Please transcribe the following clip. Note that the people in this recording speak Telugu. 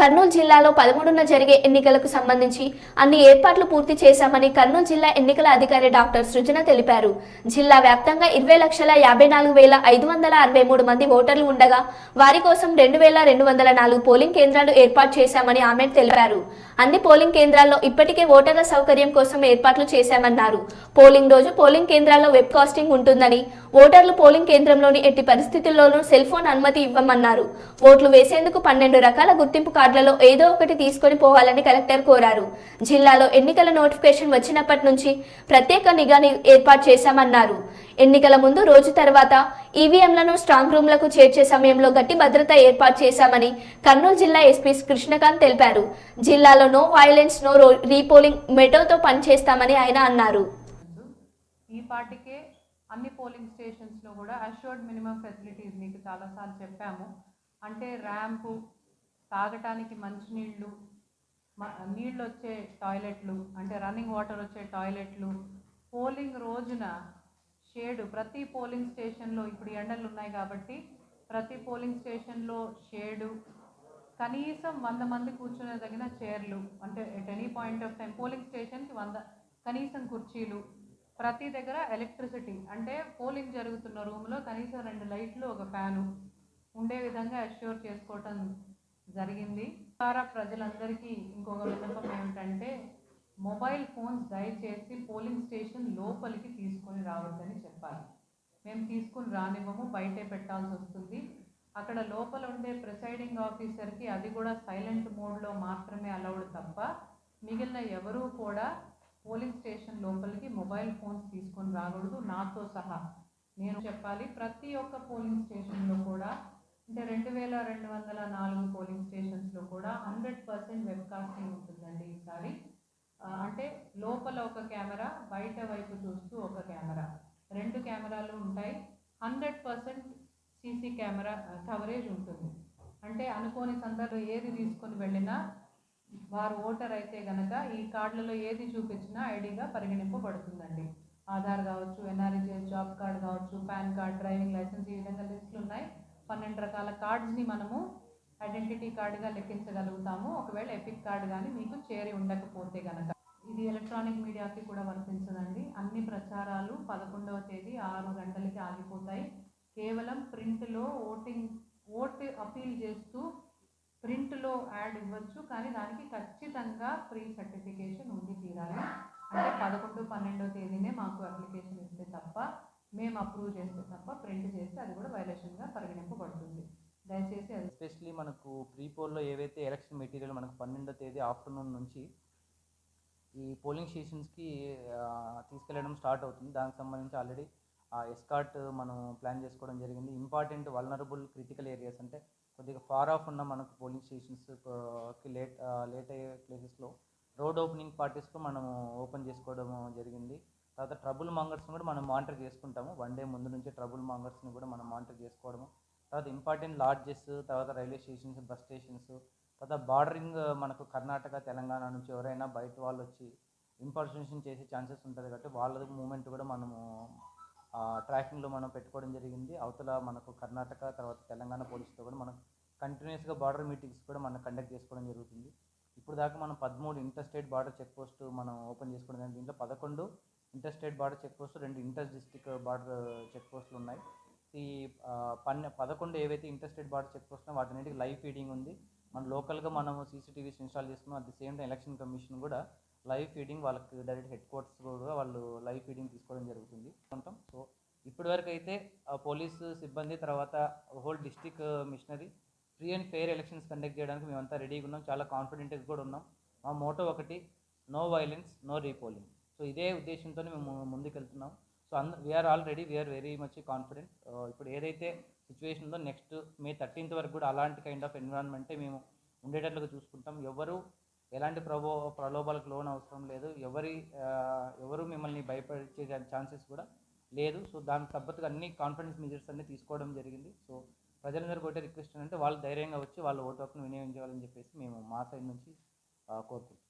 కర్నూలు జిల్లాలో పదమూడున జరిగే ఎన్నికలకు సంబంధించి అన్ని ఏర్పాట్లు పూర్తి చేశామని కర్నూలు జిల్లా ఎన్నికల అధికారి డాక్టర్ సృజన తెలిపారు. జిల్లా వ్యాప్తంగా ఇరవై లక్షల యాభై నాలుగు వేల ఐదు వందల అరవై మూడు మంది ఓటర్లు ఉండగా వారి కోసం రెండు వేల రెండు వందల నాలుగు పోలింగ్ కేంద్రాలు ఏర్పాటు చేశామని ఆమె తెలిపారు. అన్ని పోలింగ్ కేంద్రాల్లో ఇప్పటికే ఓటర్ల సౌకర్యం కోసం ఏర్పాట్లు చేశామన్నారు. పోలింగ్ రోజు పోలింగ్ కేంద్రాల్లో వెబ్ కాస్టింగ్ ఉంటుందని ఓటర్లు పోలింగ్ కేంద్రంలోని ఎట్టి పరిస్థితుల్లోనూ సెల్ ఫోన్ అనుమతి ఇవ్వమన్నారు. ఓట్లు వేసేందుకు పన్నెండు రకాల గుర్తింపు కార్డులలో ఏదో ఒకటి తీసుకొని పోవాలని కలెక్టర్ కోరారు. జిల్లాలో ఎన్నికల నోటిఫికేషన్ వచ్చినప్పటి నుంచి ప్రత్యేక నిఘాని ఏర్పాటు చేశామన్నారు. ఎన్నికల ముందు రోజు తర్వాత ఈవీఎంలను స్ట్రాంగ్ రూమ్లకు చేర్చే సమయంలో గట్టి భద్రత ఏర్పాటు చేశామని కర్నూలు జిల్లా ఎస్పీ కృష్ణకాంత్ తెలిపారు. జిల్లాలో నో వైలెన్స్ నో రో- రీపోలింగ్ మెటోతో పనిచేస్తామని ఆయన అన్నారు. ఈ అన్ని పోలింగ్ స్టేషన్స్లో కూడా అష్యూర్డ్ మినిమం ఫెసిలిటీస్ మీకు చాలాసార్లు చెప్పాము. అంటే ర్యాంపు తాగటానికి మంచినీళ్ళు నీళ్ళు వచ్చే టాయిలెట్లు అంటే రన్నింగ్ వాటర్ వచ్చే టాయిలెట్లు పోలింగ్ రోజున షేడు. ప్రతి పోలింగ్ స్టేషన్లో ఇప్పుడు ఎండలు ఉన్నాయి కాబట్టి ప్రతి పోలింగ్ స్టేషన్లో షేడు కనీసం వంద మంది కూర్చునే తగిన చైర్లు అంటే at any point of time polling స్టేషన్కి వంద కనీసం కుర్చీలు ప్రతి దగ్గర ఎలక్ట్రిసిటీ. అంటే పోలింగ్ జరుగుతున్న రూమ్లో కనీసం రెండు లైట్లు ఒక ఫ్యాను ఉండే విధంగా అష్యూర్ చేసుకోవటం జరిగింది. ద్వారా ప్రజలందరికీ ఇంకొక విన్నపం ఏమిటంటే మొబైల్ ఫోన్స్ దయచేసి పోలింగ్ స్టేషన్ లోపలికి తీసుకొని రావద్దని చెప్పాలి. మేము తీసుకుని రానివ్వము బయటే పెట్టాల్సి వస్తుంది. అక్కడ లోపల ఉండే ప్రిసైడింగ్ ఆఫీసర్కి అది కూడా సైలెంట్ మోడ్లో మాత్రమే అలౌడ్ తప్ప మిగిలిన ఎవరూ కూడా పోలింగ్ స్టేషన్ లోపలికి మొబైల్ ఫోన్స్ తీసుకొని రాకూడదు. నాతో సహా నేను చెప్పాలి ప్రతి ఒక్క పోలింగ్ స్టేషన్లో కూడా అంటే రెండు వేల రెండు వందల నాలుగు పోలింగ్ స్టేషన్స్లో కూడా హండ్రెడ్ పర్సెంట్ వెబ్కాస్టింగ్ ఉంటుందండి ఈసారి. అంటే లోపల ఒక కెమెరా బయట వైపు చూస్తూ ఒక కెమెరా. రెండు కెమెరాలు ఉంటాయి. Hundred percent CC camera coverage ఉంటుంది. అంటే అనుకోని సందర్భం ఏది తీసుకొని వెళ్ళినా వారు ఓటర్ అయితే గనక ఈ కార్డులలో ఏది చూపించినా ఐడిగా పరిగణింపబడుతుందండి. ఆధార్ కావచ్చు ఎన్ఆర్ఈజీఎస్ జాబ్ కార్డ్ కావచ్చు పాన్ కార్డ్ డ్రైవింగ్ లైసెన్స్ ఈ విధంగా లిస్టులు ఉన్నాయి. పన్నెండు రకాల కార్డ్స్ని మనము ఐడెంటిటీ కార్డుగా లెక్కించగలుగుతాము. ఒకవేళ ఎపిక్ కార్డు కానీ మీకు చేరి ఉండకపోతే గనక. ఇది ఎలక్ట్రానిక్ మీడియాకి కూడా వర్తించదండి. అన్ని ప్రచారాలు పదకొండవ తేదీ ఆరు గంటలకి ఆగిపోతాయి. కేవలం ప్రింట్లో ఓటింగ్ ఓటు అపీల్ చేస్తూ ప్రింట్లో యాడ్ ఇవ్వచ్చు. కానీ దానికి ఖచ్చితంగా ప్రీ సర్టిఫికేషన్ ఉండి తీరాలి. అంటే పదకొండు పన్నెండో తేదీనే మాకు అప్లికేషన్ ఇస్తే తప్ప మేము అప్రూవ్ చేస్తే తప్ప ప్రింట్ చేస్తే అది కూడా వైలేషన్గా పరిగణింపబడుతుంది. దయచేసి ఎస్పెషలీ మనకు ప్రీ పోల్లో ఏవైతే ఎలక్షన్ మెటీరియల్ మనకు పన్నెండో తేదీ ఆఫ్టర్నూన్ నుంచి ఈ పోలింగ్ స్టేషన్స్కి తీసుకెళ్ళడం స్టార్ట్ అవుతుంది. దానికి సంబంధించి ఆల్రెడీ ఎస్కాట్ మనం ప్లాన్ చేసుకోవడం జరిగింది. ఇంపార్టెంట్ వల్నరబుల్ క్రిటికల్ ఏరియాస్ అంటే కొద్దిగా ఫార్ ఆఫ్ ఉన్న మనకు పోలింగ్ స్టేషన్స్కి లేట్ లేట్ అయ్యే ప్లేసెస్లో రోడ్ ఓపెనింగ్ పార్టీస్లో మనం ఓపెన్ చేసుకోవడం జరిగింది. తర్వాత ట్రబుల్ మాంగర్స్ని కూడా మనం మానిటర్ చేసుకుంటాము. వన్ డే ముందు నుంచి ట్రబుల్ మాంగర్స్ని కూడా మనం మానిటర్ చేసుకోవడము. తర్వాత ఇంపార్టెంట్ లాడ్జెస్ తర్వాత రైల్వే స్టేషన్స్ బస్ స్టేషన్స్ తర్వాత బార్డరింగ్ మనకు కర్ణాటక తెలంగాణ నుంచి ఎవరైనా బయట వాళ్ళు వచ్చి ఇంపర్సనేషన్ చేసే ఛాన్సెస్ ఉంటుంది కాబట్టి వాళ్ళ మూమెంట్ కూడా మనము ట్రాకింగ్లో మనం పెట్టుకోవడం జరిగింది. అవతల మనకు కర్ణాటక తర్వాత తెలంగాణ పోలీసుతో కూడా మనం కంటిన్యూస్గా బార్డర్ మీటింగ్స్ కూడా మనం కండక్ట్ చేసుకోవడం జరుగుతుంది. ఇప్పుడు దాకా మనం పదమూడు inter state border check post మనం ఓపెన్ చేసుకోవడం జరిగింది దీంట్లో పదకొండు inter state border check post రెండు ఇంటర్ డిస్టిక్ బార్డర్ చెక్ పోస్టులు ఉన్నాయి. ఈ పన్నె పదకొండు ఏవైతే interested state border check post live feeding ఉంది. మన లోకల్గా మనం సీసీటీవీస్ ఇన్స్టాల్ చేసుకున్నాం at the same time election commission కూడా లైవ్ ఫీడింగ్ వాళ్ళకి డైరెక్ట్ హెడ్ క్వార్టర్స్ కూడా వాళ్ళు లైవ్ ఫీడింగ్ తీసుకోవడం జరుగుతుంది. ఉంటాం సో ఇప్పటివరకు అయితే పోలీసు సిబ్బంది తర్వాత whole district machinery free and fair elections conduct చేయడానికి మేమంతా రెడీగా ఉన్నాం. చాలా కాన్ఫిడెంట్గా కూడా ఉన్నాం. మా మోటో ఒకటి no violence no repolling. So ఇదే ఉద్దేశంతో మేము ముందుకు వెళ్తున్నాం సో అంద we're already we're very much confident ఇప్పుడు ఏదైతే సిచ్యువేషన్ ఉందో నెక్స్ట్ మే థర్టీన్త్ వరకు కూడా అలాంటి కైండ్ ఆఫ్ ఎన్విరాన్మెంటే మేము ఉండేటట్లుగా చూసుకుంటాం. ఎవరు ఎలాంటి ప్రభో ప్రలోభాలకు లోన్ అవసరం లేదు. ఎవరి ఎవరు మిమ్మల్ని భయపడే ఛాన్సెస్ కూడా లేదు. సో దానికి తగ్గట్టుగా అన్ని కాన్ఫిడెన్స్ మెజర్స్ అన్ని తీసుకోవడం జరిగింది. సో ప్రజలందరూ ఒకటే రిక్వెస్ట్ ఏంటంటే వాళ్ళు ధైర్యంగా వచ్చి వాళ్ళ ఓటు హక్కును వినియోగించాలని చెప్పేసి మేము మా సైడ్ నుంచి కోరుకుంటున్నాం.